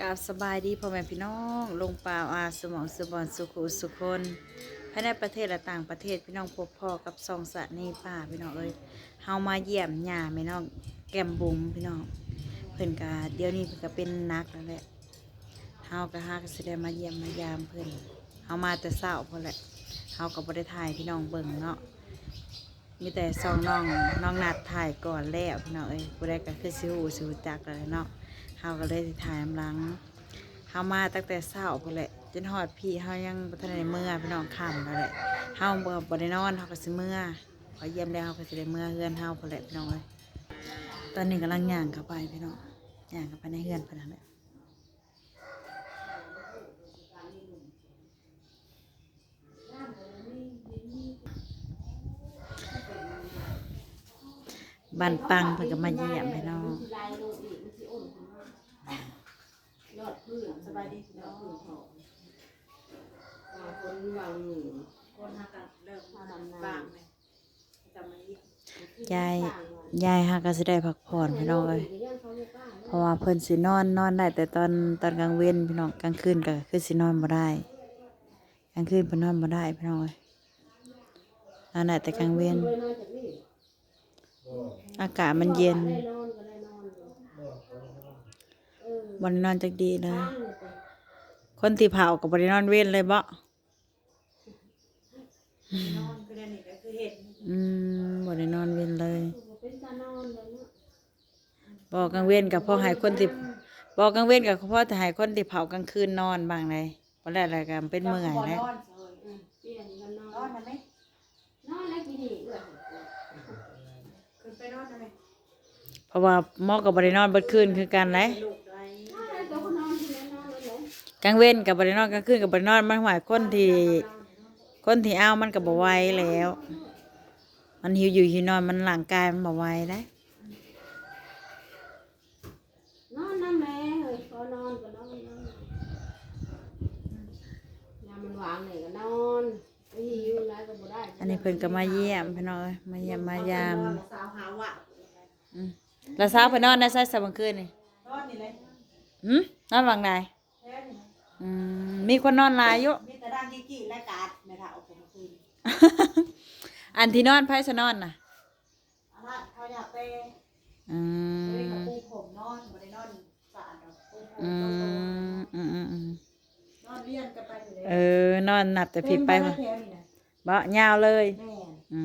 กาบสบายดีพ่อแม่พี่น้อง ลงป่าอาสมองสบอนสุขุสุคนภายในประเทศและต่างประเทศพี่น้องพบพ่อกับซองสะนีป่าพี่น้องเอ้ยเฮามาเยี่ยมย่าพี่น้องแก้มบุ๋มพี่น้องเพิ่นกาเดี๋ยวนี้เพิ่นก็เป็นนักแล้วแหละเฮาก็หาก็สิได้มาเยี่ยมมายามเพิ่นเฮามาแต่เช้าพุ่นแหละเฮาก็บ่ได้ถ่ายพี่น้องเบิ่งเนาะมีแต่ซองน้องน้องนัดถ่ายก่อนแล้วพี่น้องเอ้ยบ่ได้ก็คือสิฮู้สิรู้จักแล้วเนาะ เฮาก็เลยสิถ่ายน้ำหลังเฮามาตั้งแต่เช้าพุ่นแหละจนฮอดพี่เฮายังบ่ทันได้เมื่อพี่น้องค่ำแล้วแหละเฮาบ่บ่ได้นอนเฮาก็สิเมื่อพอเยี่ยมแล้วเฮาก็สิได้เมื่อเฮือนเฮาพุ่นแหละพี่น้องเอ้ยตอนนี้กำลังย่างเข้าไปพี่น้องย่างเข้าไปในเฮือนพิ่นนั่นแหละบ้านปังเพิ่นก็มาเยี่ยมพี่น้อง ยอดพื้นสบายดียอดพื้นหอมบางคนวางหนึ่งคนหากันเริ่มมาดำนาบางเลยจะมาเยี่ยมยาย ยายฮะก็สิได้พักผ่อนพี่น้องเอ้ยเพราะว่าเพิ่นสินอนนอนได้แต่ตอนตอนกลางเว้นพี่น้องกลางคืนก็คือสินอนบ่ได้กลางคืนเพิ่นนอนบ่ได้พี่น้องเอ้ยนอนได้แต่กลางเว้นอากาศมันเย็น ได้นอน จักดีเลย คนที่เผาก็บ่ได้นอนเว้นเลยบ่นอนคือเดี๋ยวนี้ก็คือเห็นอืมบ่ได้นอนเว้นเลยบอกกลางเว้นกับพ่อให้คนที่บอกกลางเว้นกับพ่อจะให้คนที่เผากลางคืนนอนบางเลยเพราะอะไรกันเป็นเมื่อยนแล้วอนเฉยนอนนะไหมขึ้นไปนอนนะไหมเพราะว่าหมอกับบริโนอนเบิดคืนคือกันเลยลู กได้กลางเว้นกับบริโนอนกลางคืนกับบริโนอนมันหมายคนที่คนที่เอามันกับบไหวแล้ว มันหิวอยู่หิวนอนมันร่างกายมันบไหวได้วนอนน้ำแม่เฮ้ยพอนอนก็นอนนอนยามมันวางเลยก็นอนไอ้หิวแล้วก็บ่ได้อันนี้เพิ่นก็มาเยี่ยมพี่น้องเอ้ยมาเยี่ยมมายามสาวหาวะอืมแล้วเช้าเพิ่นนอนได้ใส่สบางคืนนี่นอนนี่เลยหืมนอนหลังใดแค่นี้ อืมมีคนนอนหลายอยู่ มีแต่ด้านกี้กี้และกาดไม่ถ่าเอาผมคืนอันที่นอนไพ่ชนอนน่ะอันนั้นเขาอยากไปอืเล่นมกับปูผมนอนไม่ได้นอนสะอาดหรอกปูผมอืโตมอืมอืมอืมๆนอนเลี้ยงกันไปอยู่เลยเออนอนนัดแต่ผิดไปเต็บ่มบ้านแถวนี่นะบ่ยาวเลย แม่อื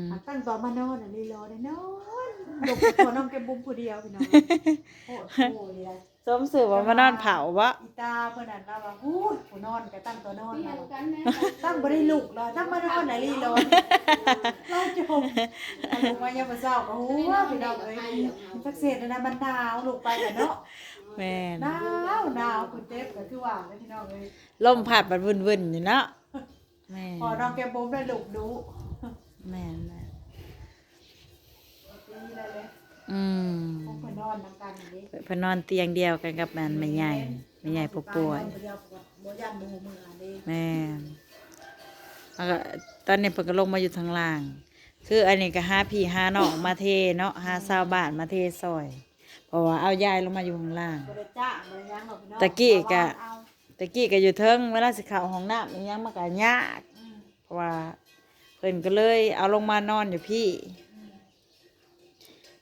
มอันตั้งต่อมานอนอะลีรอได้นอนหลบตัวน้องแกบุ้มผู้เดียวพี่น้องโอ้โหเลย สมสื่อว่ามานอนเผาบ่อีตาเพื่อนนั่นเราว่าหูดผู้นอนก็ตั้งตัวนอนเปลี่ยเรานกันแม่ตั้งบ่ได้ลุกเลยตั้งมานอนไหนลีรอเราจมอันลงมายังมาเศร้าก็หูว่าพี่น้องเอ้ยสักเศษนะมันหนาวลูกไปกันเนาะแม่นหนาวหนาวคุณเจ็บก็คือว่าแล้วพี่น้องเอ้ยลมพัดบัดวุ่นๆอยู่เนาะแม่นพอน้องแกบุ้มได้ลุกดูแม่นแม่นตีเลยเลย อืมพวกเพิ่นนอนนำกันอย่างนี้เพิ่นนอนเตียงเดียวกันกับมันแม่ใหญ่แม่ใหญ่ผู้ป่วยบ่ยันหมู่มือเด้แม่นแล้วก็ตอนนี้เพิ่นก็ลงมาอยู่ทางล่าง คืออันนี้ก็หาพี่หาน้องมาเทเนาะหาชาวบ้านมาเทซอย เพราะว่าเอายายลงมาอยู่ข้างล่างบ่ได้จ้าบ่ได้ยังหรอกพี่น้องตะกี้กะเอาตะกี้ก็อยู่เทิงเวลาสิเข้าห้องน้ำอิหยังมันก็ยากอืมเพราะว่าเพิ่นก็เลยเอาลงมานอนอยู่พี่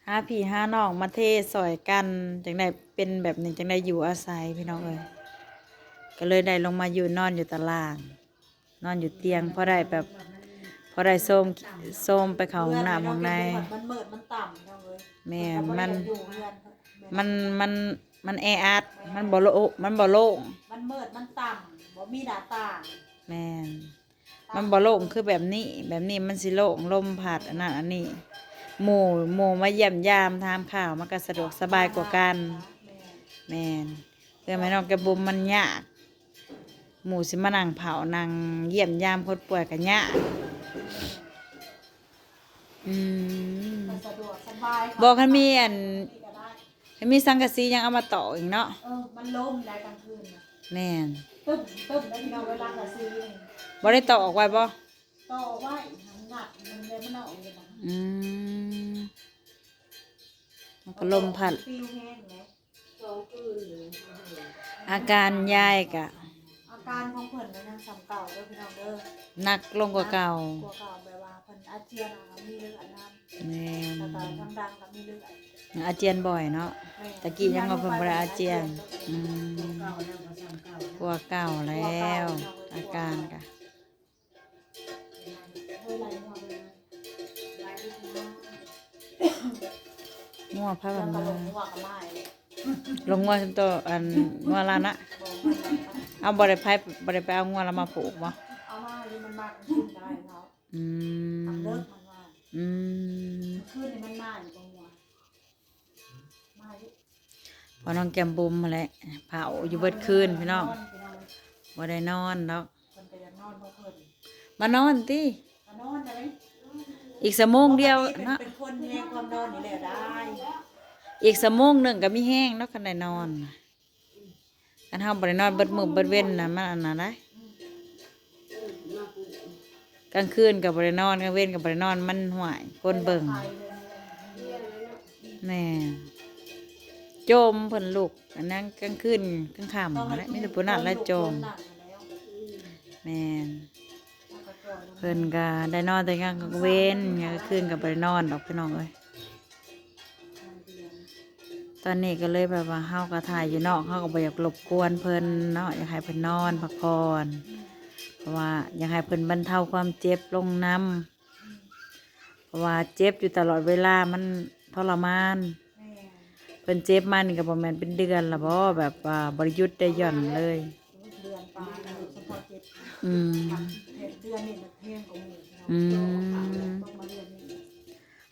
หาพี่หาน้องมาเทซอยกันจังได้เป็นแบบนี้จังได้อยู่อาศัยพี่น้องเอ้ยก็เลยได้ลงมาอยู่นอนอยู่ตาราง นอนอยู่เตียงเพราะได้แบบเพราะได้โซมโซมไปเข้าห้องน้ำห้องในมันมืดมันต่ำพี่น้องเอ้ยแม่นก็บ่มันได้อยู่เรือนมันมันมันแออัดมันบ่โลมันบ่โล่งมันมืดมันต่ำบ่มีหน้าต่างแม่นมันบ่โล่งคือแบบนี้แบบนี้มันสิโล่งลมพัดอันนั้นอันนี้ หมู่หมู่มาเยี่ยมยามทามข่าวมันก็สะดวกสบายกว่ากัน แม่นแม่นเพื่อไม่น้องกระบุมมันยากหมู่สิมานั่งเผานั่งเยี่ยมยามคนป่วยกันยากอืมมันสะดวกสบายบอกคันมีอันที่ก็ได้คันมีสังกะสียังเอามาต่ออีกเนาะเออมันลมได้กลางคืนน่ะแม่นตึ้มตึ้มแล้วพี่น้องเวลากะซีนี่บ่ได้ต่อออกไว้บ่ ต่อไว้หันหนักมันเลยมันเอาเลยนะอืมมันก็ลมพัด ฟิวแห้งเลยอาการยายกะอาการของเพิ่นก็ยังสำเก่าเด้อพี่น้องเด้อหนักลงกว่าเก่าตัวเก่าแบบว่าเพิ่นอาเจียนอะมีเลือดน้ำแม่แล้วก็นทั้งดังก็มีเลือดอาเจียนบ่อยเนาะแม่ตะกี้ยังว่าเพิ่นบ่ได้อาเจียน อืม เก่าแล้วก็ซ้ำเก่า กลัวเก่าแล้ว อาการกะ งงัวพาแล้วบันก็มาลงหัวกับไม้ลงงัวซุมโตอันงัวลานะบอกมันเลยว่าเอาบ่ได้ไผบ่ได้ไปเอางัวแล้วมาผูกบ่เอามาดิมันมากขึ้นได้เขาอืทำมเลิกมันว่าอืมขึ้นนี่มันมาอยู่ตรงหัวมาอยู่พอน้องแก้มบุมมาแหละเผาอยู่เบิดคืนพี่น้องบ่ได้นอนดอกเพิ่นก็ยังนอนบ่เพิ่นมานอนติมา นอนได้ไหมอีกสมงเดียวเป็นเนาะเป็นคนแห่งความนอนนี่แหละได้ อีกสมงหนึงก็มีแห้งเนาะคันได้นอนคันเฮาบ่ได้นอนเบิดมื้อเบิดเว้นน่ะมันอันนั้นได้มาปลูกกลางคืนก็บ่ได้นอนกลางเว้นก็บ่ได้นอนมันห่วยคนเบิ่งไปเลยเนี่ยเรียนเลยเนาะแม่โจมเพิ่นลูกอันนั้นกลางคืนกลางค่ำต้องนั่นแหละมีแต่ผู้นั้นและโจมหนักแล้วแม่ เพิ่นก็ได้นอนแต่กลางเว้นกลางคืนก็บ่ได้นอนดอกพี่น้องเอ้ยตอนนี้ก็เลยแบบว่าเฮาก็ถ่ายอยู่นอกเฮาก็บ่อยากรบกวนเพิ่นเนาะอยากให้เพิ่นนอนพักผ่อนเพราะว่าอยากให้เพิ่นบรรเทาความเจ็บลงนํเพราะว่าเจ็บอยู่ตลอดเวลามันทรมานเพิ่นเจ็บมานี่ก็บ่แม่นเป็นเดือนละบ่แบบว่าบ่ได้หยุดได้หย่อนเลย อืม อนนี่มันเที่องหมูอืม ต้องมาเดือนนี้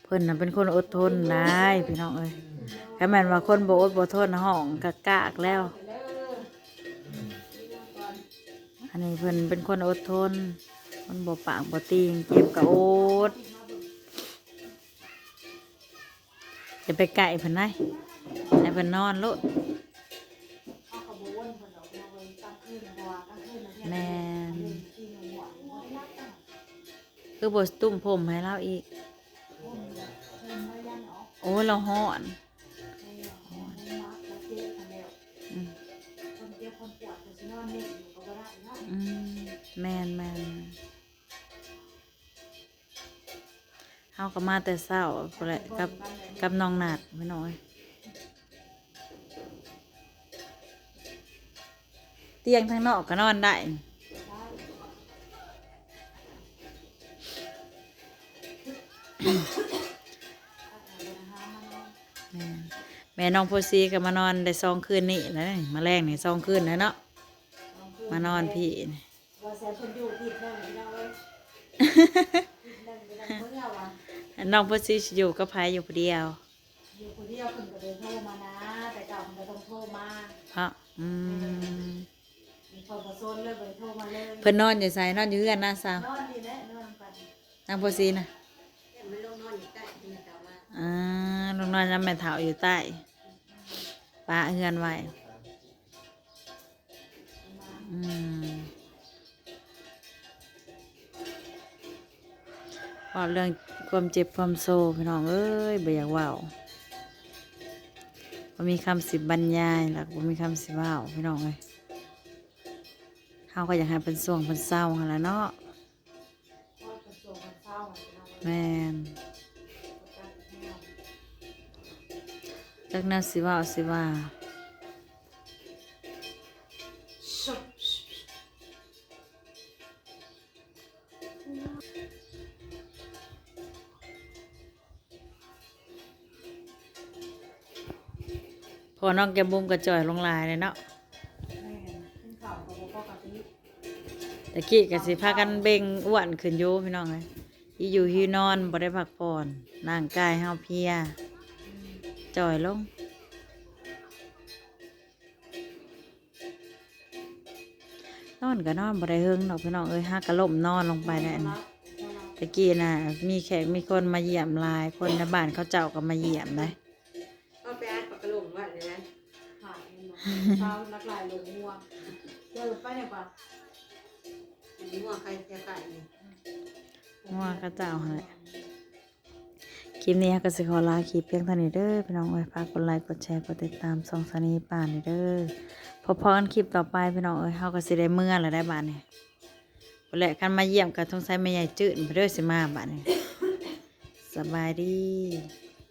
เพิ่นน่ะเป็นคนอดทนได้พี่น้องเอ้ยแค่แม่นว่าคนบ่อดบ่ทนห้องกะกากแล้ว อันนี้เพิ่นเป็นคนอดทนคนบ่ปากบ่ตีงเจ็บก็อดจะไปไก่เพิ่นได้ให้เพิ่นนอนโลดเอากระบวนคนเราเอาไว้ตั้งขึ้นเพราะว่าตั้งขึ้นนะเนี่ยแม่น คือบ่ตุ้มผมให้เราอีก โอ้ยเราฮ้อนไม่อมไม่รักแล้วเจ็บกันแมนเจ็บคนปวก็บ่ได้เนาะมแมนเฮาก็มาแต่เช้าพุ่นแหละกับกับน้องนาดพี่น้อย เตียงทางนอกก็นอนได้ แม่แม่น้องโพซีก็มานอนได้สองคืนนี่นะมาแรงนี่สองคืนแล้วเนาะมานอนพี่นี่ว่าแซ่คนอยู่ผิดเรื่องนี้เนาะเว้ยผิดเรื่องไปดังเมื่อว่ะน้องโพซีสิอยู่กับไผอยู่ผู้เดียว อยู่คนเดียวเพิ่นก็เลยโทรมานะ แต่เก่าเพิ่นก็ต้องโทรมาเพราะอืมมีคนมาโซนเลยไปโทรมาเลยเพิ่นนอนอยู่ไสนอนอยู่เฮือนน้าสาวนอนดีแหละนอนกันนางโพซีน่ะ แต่ไม่ลงนอนอยู่ใต้ที่เก่ามา อ่า ลูกนอนน้ำแม่เฒ่าอยู่ใต้ป้าเฮือนไว้อืมพอเรื่องความเจ็บความโศกพี่น้องเอ้ยบ่อยากว้าบ่มีคำสิบบรรยายแล้วก็บ่มีคำสิเว้าพี่น้องเอ้ยเฮาก็อยากให้เป็นส่วงเป็นเศร้าหั่นล่ะเนาะพอะทรเศร้าะแม่น จักแนวสิเว้าสิว่าพอน้องแกมบุ้มก็จ่อยลงลายเลยเนาะแม่ขึ้กับปกติตะกี้ก็สิพากันเบ่งอ้วนขึ้นอยู่พี่น้องเอ้ยอีอยู่ฮีนอนบ่ได้พักผ่อนร่างกายเฮาเพีย จ่อยลง นอนก็นอนบ่ได้เฮิงดอกพี่น้องเอ้ยฮักก็ล่มนอนลงไปแล้วอันนี้ตะกี้น่ะ มีแขกมีคนมาเยี่ยมหลาย คนในบ้านเขาเจ้าก็มาเยี่ยมได้เอาไปอ่านปากกระลงว่าเลยนะผ่านเศร้านักลายลงงัวเจอไปเนี่ยปะอันนี้ว่าใครจะไก่นี่ว่าเขาเจ้าหั่นแหละ คลิปนี้เราก็สิขอลาคลิปเพียงเท่านี้เด้อพี่น้องเอ้ยฝากกดไลค์กดแชร์กดติดตามส่องสนีป่านนี่เด้อพอพอกันคลิปต่อไปพี่น้องเอ้ยเฮาก็สิได้เมื่อแล้วได้บาดนี้บ่และกันมาเยี่ยมก็ต้องใช้แม่ใหญ่จืดไปเด้อสิมาบาดนี้สบายดี